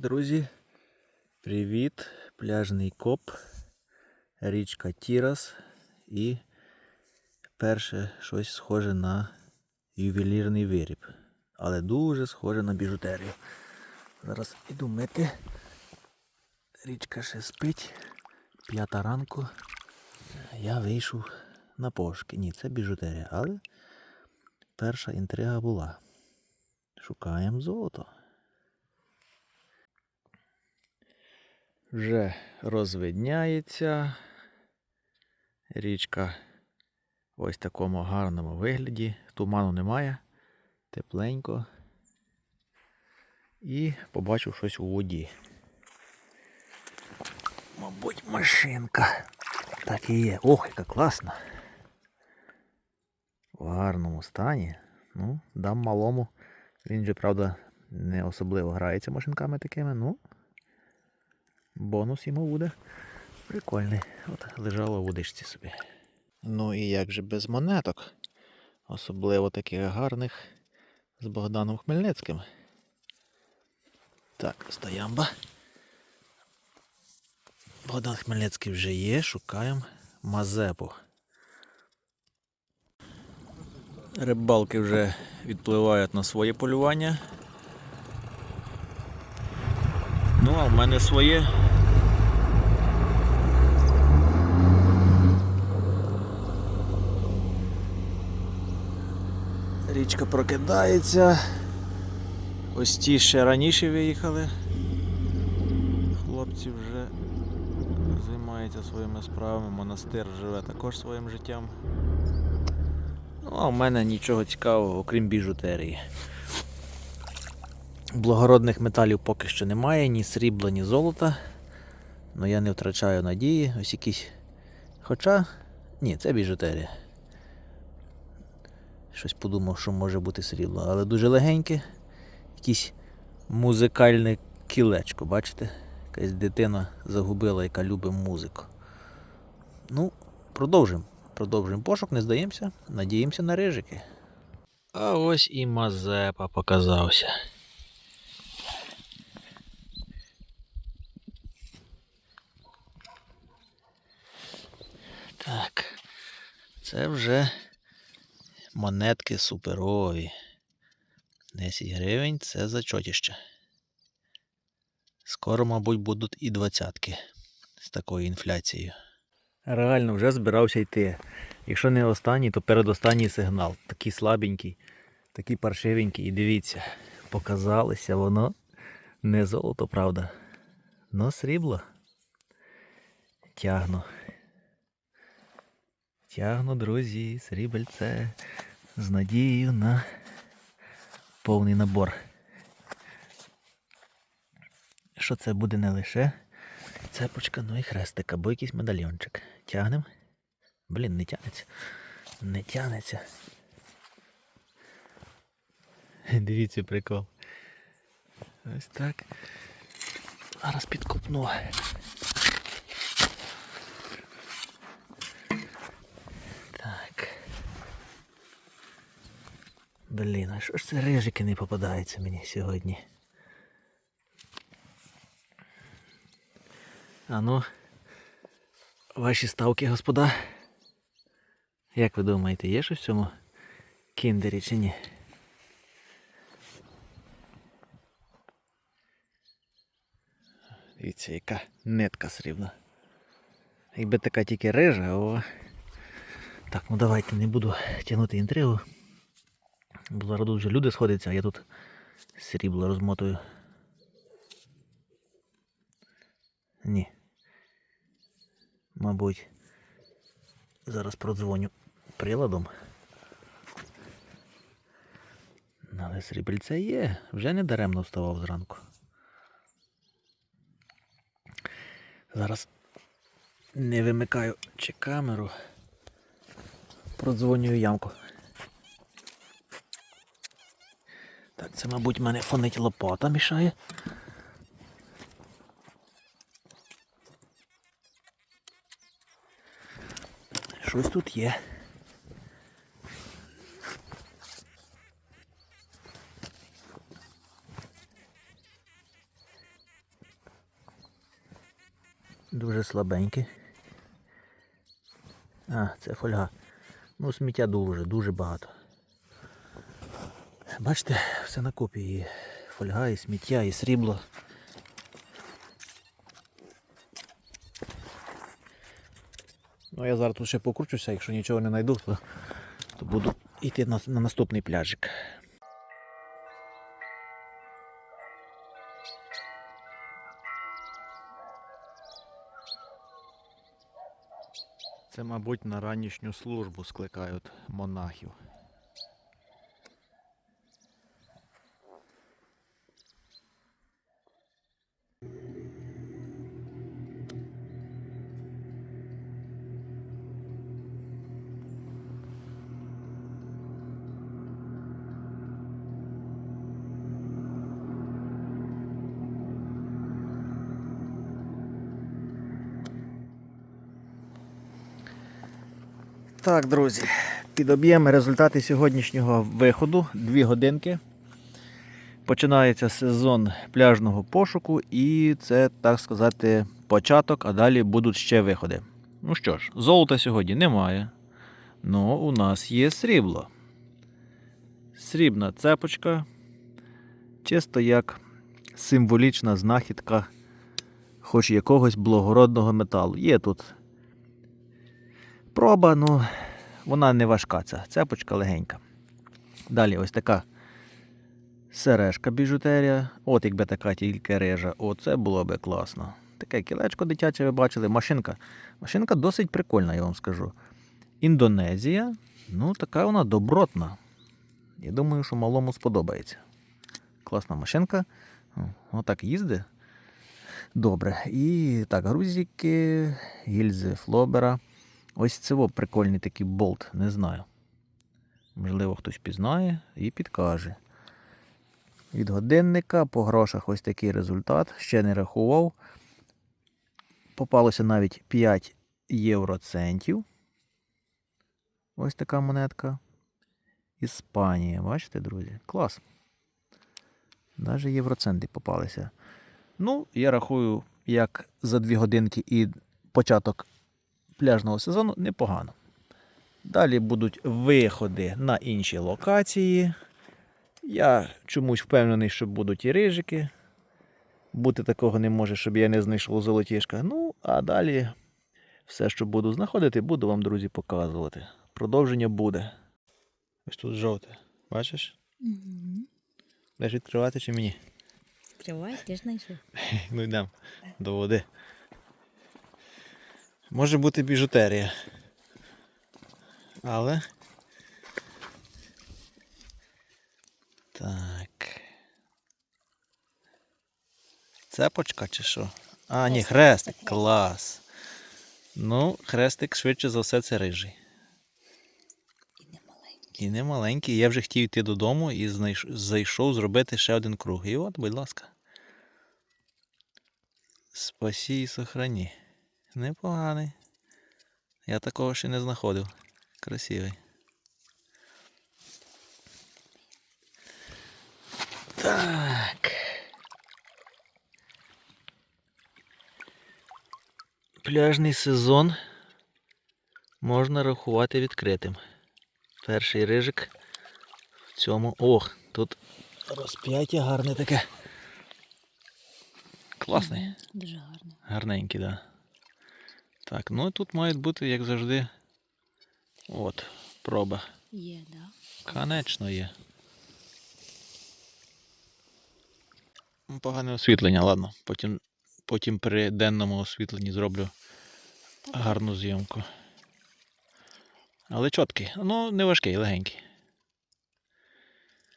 Друзі, привіт! Пляжний коп, річка Тірас і перше щось схоже на ювелірний виріб, але дуже схоже на біжутерію. Зараз іду мити. Річка ще спить. П'ята ранку. Я вийшов на пошуки. Ні, це біжутерія, але перша інтрига була. Шукаємо золото. Вже розвидняється. Річка в ось такому гарному вигляді. Туману немає. Тепленько. І побачив щось у воді. Мабуть, машинка. Так і є. Ох, яка класна. В гарному стані. Ну, дам малому. Він же, правда, не особливо грається машинками такими, ну. Бонус йому буде прикольний. От лежало у водичці собі. Ну і як же без монеток? Особливо таких гарних з Богданом Хмельницьким. Так, стоямба. Богдан Хмельницький вже є, шукаємо Мазепу. Рибалки вже відпливають на своє полювання. Ну, а в мене своє. Річка прокидається. Ось ті ще раніше виїхали. Хлопці вже займаються своїми справами. Монастир живе також своїм життям. Ну, а в мене нічого цікавого, окрім біжутерії. Благородних металів поки що немає, ні срібла, ні золота. Ну я не втрачаю надії. Ось якісь. Хоча. Ні, це біжутерія. Щось подумав, що може бути срібло, але дуже легеньке. Якесь музикальне кілечко, бачите? Якась дитина загубила, яка любить музику. Ну, продовжимо. Продовжуємо пошук, не здаємося. Надіємося на рижики. А ось і Мазепа показався. Так. Це вже монетки суперові. 10 гривень це зачотіще. Скоро, мабуть, будуть і двадцятки з такою інфляцією. Реально вже збирався йти. Якщо не останній, то передостанній сигнал. Такий слабенький, такий паршивенький. І дивіться, показалося воно не золото, правда. Но срібло. Тягну. Тягну, друзі, срібельце з надією на повний набор. Що це буде не лише цепочка, ну і хрестик, або якийсь медальйончик. Тягнем. Блін, не тягнеться. Не тягнеться. Дивіться прикол. Ось так. Зараз підкупну. Блін, а що ж це рижики не попадаються мені сьогодні? А ну, ваші ставки, господа. Як ви думаєте, є щось в цьому кіндері чи ні? Дивіться, яка нитка срібна. Якби така тільки рижа, о. Так, ну давайте не буду тягнути інтригу. Бо зараз тут вже люди сходяться, а я тут срібло розмотую. Ні. Мабуть, зараз продзвоню приладом. Але срібельце є, вже не даремно вставав зранку. Зараз не вимикаю чи камеру. Продзвонюю ямку. Так, це, мабуть, мене фонить лопата мішає. Щось тут є. Дуже слабенькі. А, це фольга. Ну, сміття дуже, дуже багато. Бачите, все на купі. І фольга, і сміття, і срібло. Ну, я зараз тут ще покручуся, якщо нічого не знайду, то, то буду йти на, на наступний пляжик. Це, мабуть, на ранішню службу скликають монахів. Так, друзі, підоб'ємо результати сьогоднішнього виходу. Дві годинки. Починається сезон пляжного пошуку, і це, так сказати, початок, а далі будуть ще виходи. Ну що ж, золота сьогодні немає. Ну, у нас є срібло. Срібна цепочка. Чисто як символічна знахідка хоч якогось благородного металу. Є тут проба, ну вона не важка, ця цепочка легенька. Далі ось така сережка біжутерія. От якби така тільки рижа, оце було би класно. Таке кілечко дитяче ви бачили. Машинка. Машинка досить прикольна, я вам скажу. Індонезія, ну така вона добротна. Я думаю, що малому сподобається. Класна машинка. Отак їздить. Добре. І так, грузики, гільзи Флобера. Ось це прикольний такий болт, не знаю. Можливо, хтось пізнає і підкаже. Від годинника по грошах ось такий результат. Ще не рахував. Попалося навіть 5 євроцентів. Ось така монетка. Іспанія, бачите, друзі? Клас. Навіть євроценти попалися. Ну, я рахую, як за 2 годинки і початок пляжного сезону непогано. Далі будуть виходи на інші локації. Я чомусь впевнений, що будуть і рижики. Бути такого не може, щоб я не знайшов золотішка. Ну, а далі все, що буду знаходити, буду вам, друзі, показувати. Продовження буде. Ось тут жовте. Бачиш? Угу. Будеш відкривати чи мені? Відкривай, ти ж знайшов. Ну йдемо до води. Може бути біжутерія. Але. Так. Цепочка чи що? А, ні, Хрестик. Клас. Ну, хрестик швидше за все це рижий. І не маленький. Я вже хотів йти додому і зайшов зробити ще один круг. І от, будь ласка. Спасі і сохрані. Непоганий. Я такого ще не знаходив. Красивий. Так. Пляжний сезон можна рахувати відкритим. Перший рижик в цьому. Ох, тут розп'яття гарне таке. Класний. Дуже гарно. Гарненький, так. Да. Так, ну тут мають бути, як завжди. От, проба. Є, да. Конечно є. Погане освітлення, ладно. Потім, потім при денному освітленні зроблю гарну зйомку. Але чіткий. Ну, не важкий, легенький.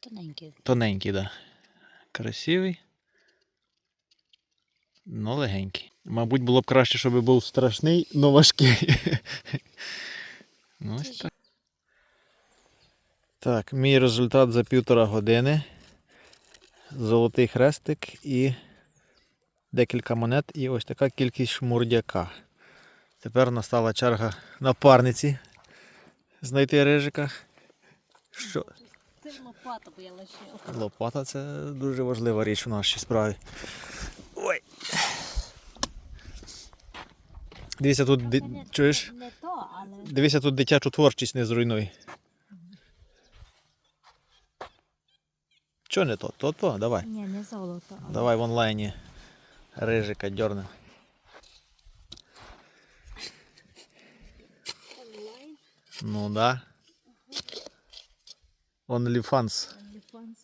Тоненький. Тоненький, так. Да. Красивий. Ну, легенький. Мабуть, було б краще, щоб був страшний, але важкий. ну, ось так. Так, мій результат за півтора години. Золотий хрестик і декілька монет, і ось така кількість шмурдяка. Тепер настала черга напарниці знайти рижика. Що? Це лопата, бо я лишив. Лопата це дуже важлива річ в нашій справі. Дивися тут, ди- Не- чуєш? Не то, але Дивися тут дитячу творчість не зруйнуй. Чого не то? То то, давай. ні, не золото. але- Давай в онлайні рижика дьорнем. Онлайн, Ну да. OnlyFans. OnlyFans.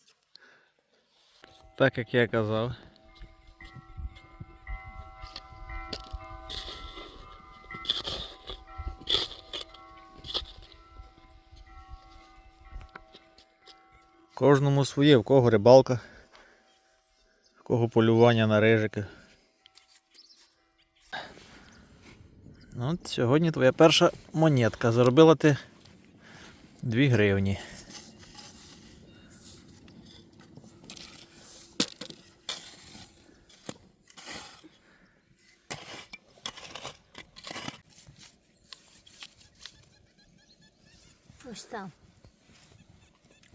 Так як я казав. Кожному своє, в кого рибалка, в кого полювання на рижики. Ну, От сьогодні твоя перша монетка. Заробила ти 2 гривні. Ось там.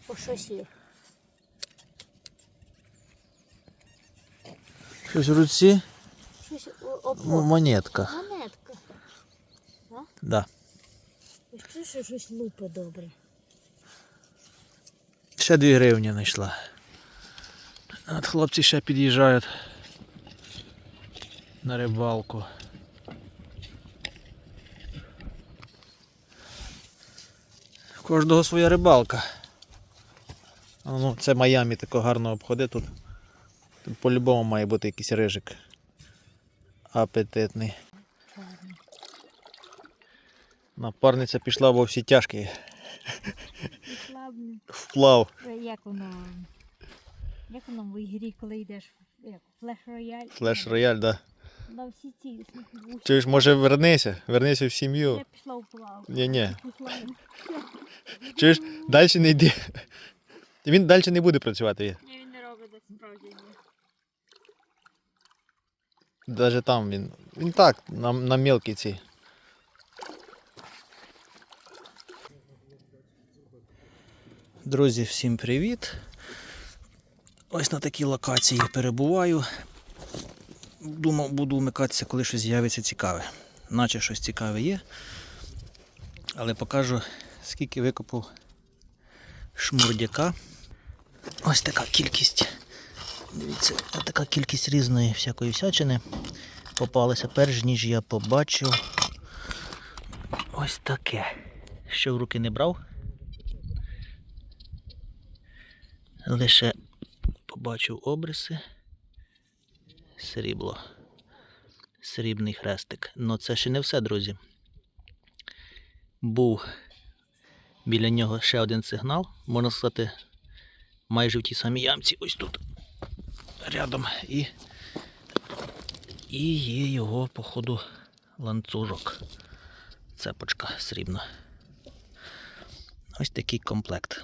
По щось є. Щось в руці Щось монетка. Монетка. Да. Ось що, що щось лупи добре. Ще 2 гривні знайшла. От хлопці ще під'їжджають на рибалку. Кожного своя рибалка. Ну, це Майамі тако гарно обходи тут. Тут по-любому має бути якийсь рижик. Апетитний. Напарниця пішла во всі тяжкі. Вплав. як воно, як воно в ігрі, коли йдеш як, флеш рояль. Флеш рояль, да. На всі ці. Чуєш, може вернися, вернися в сім'ю. Я пішла у плавку. Ні-ні. Чуєш, далі не йди. Він далі не буде працювати. Ні, він не робить так справді. Навіть там він. Він так, на, на мелкі ці. Друзі, всім привіт. Ось на такій локації перебуваю. Думав, буду вмикатися, коли щось з'явиться цікаве. Наче щось цікаве є. Але покажу, скільки викопав шмурдяка. Ось така кількість. Дивіться, така кількість різної всякої всячини попалася, перш ніж я побачив ось таке. Що в руки не брав. Лише побачив обриси. Срібло. Срібний хрестик. Ну це ще не все, друзі. Був біля нього ще один сигнал, можна сказати, майже в тій самій ямці, ось тут рядом і, і є його, походу, ланцюжок. Цепочка срібна. Ось такий комплект.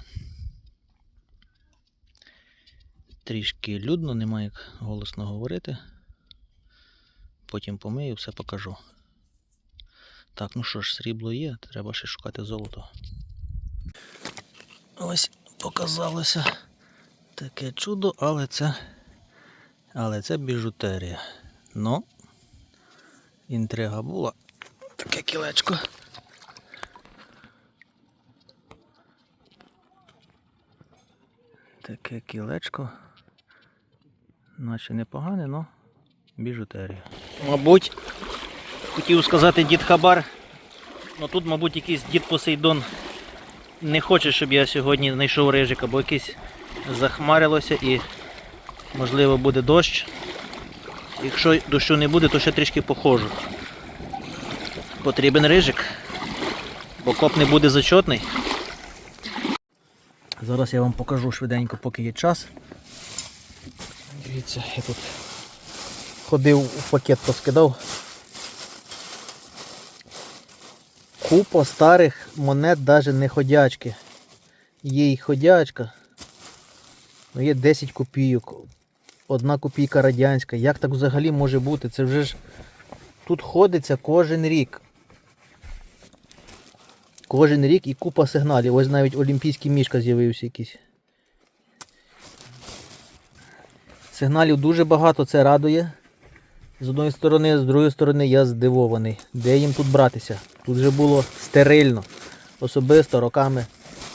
Трішки людно, немає як голосно говорити. Потім помию, все покажу. Так, ну що ж, срібло є, треба ще шукати золото. Ось показалося таке чудо, але це але це біжутерія. Ну, інтрига була. Таке кілечко. Таке кілечко. Наче непогане, але біжутерія. Мабуть, хотів сказати дід Хабар. Ну тут, мабуть, якийсь дід Посейдон не хоче, щоб я сьогодні знайшов рижика, бо якийсь захмарилося і можливо буде дощ. Якщо дощу не буде, то ще трішки походжу. Потрібен рижик, бо коп не буде зачетний. Зараз я вам покажу швиденько, поки є час. Дивіться, я тут ходив у пакет поскидав. Купа старих монет навіть не ходячки. Є і ходячка. Ну, є 10 копійок. Одна копійка радянська. Як так взагалі може бути? Це вже ж тут ходиться кожен рік. Кожен рік і купа сигналів. Ось навіть олімпійський мішка з'явився якийсь. Сигналів дуже багато, це радує. З одної сторони, з другої сторони я здивований. Де їм тут братися? Тут же було стерильно. Особисто роками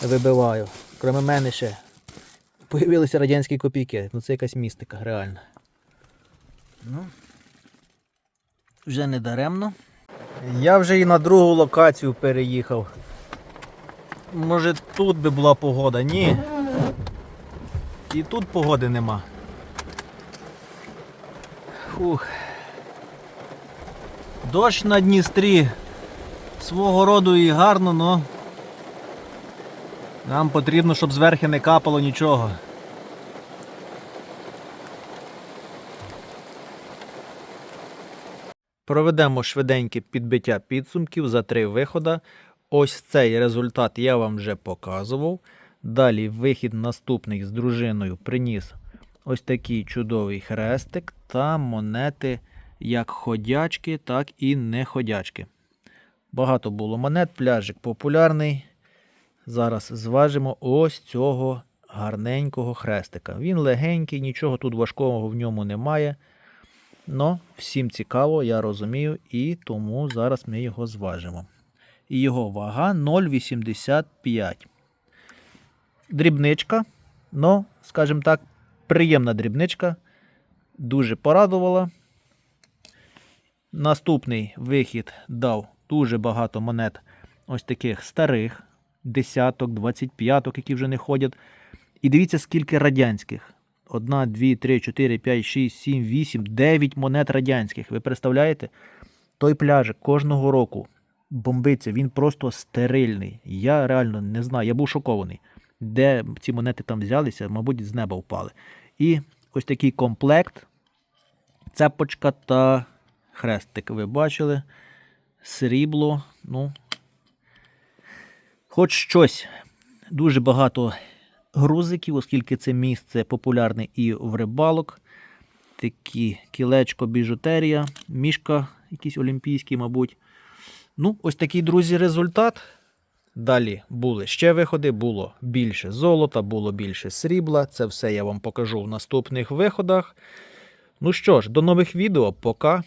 вибиваю. Кроме мене ще появилися радянські копійки. Ну це якась містика, реально. Ну, вже не даремно. Я вже і на другу локацію переїхав. Може тут би була погода? Ні. І тут погоди нема. Фух. Дощ на Дністрі. Свого роду і гарно, но нам потрібно, щоб зверхи не капало нічого. Проведемо швиденьке підбиття підсумків за три виходи. Ось цей результат я вам вже показував. Далі вихід наступний з дружиною приніс ось такий чудовий хрестик та монети як ходячки, так і неходячки. Багато було монет, пляжик популярний. Зараз зважимо ось цього гарненького хрестика. Він легенький, нічого тут важкого в ньому немає. Но всім цікаво, я розумію, і тому зараз ми його зважимо. І його вага 0,85. Дрібничка, ну, скажімо так, приємна дрібничка. Дуже порадувала. Наступний вихід дав дуже багато монет ось таких старих, десяток, двадцятьп'яток, які вже не ходять. І дивіться, скільки радянських. Одна, дві, три, чотири, п'ять, шість, сім, вісім, дев'ять монет радянських. Ви представляєте? Той пляжик кожного року бомбиться, він просто стерильний. Я реально не знаю, я був шокований, де ці монети там взялися, мабуть, з неба впали. І ось такий комплект, цепочка та хрестик. Ви бачили? Срібло, ну, хоч щось. Дуже багато грузиків, оскільки це місце популярне і в рибалок. Такі кілечко, біжутерія, мішка, якийсь олімпійський, мабуть. Ну, ось такий, друзі, результат. Далі були ще виходи, було більше золота, було більше срібла. Це все я вам покажу в наступних виходах. Ну що ж, до нових відео. Пока.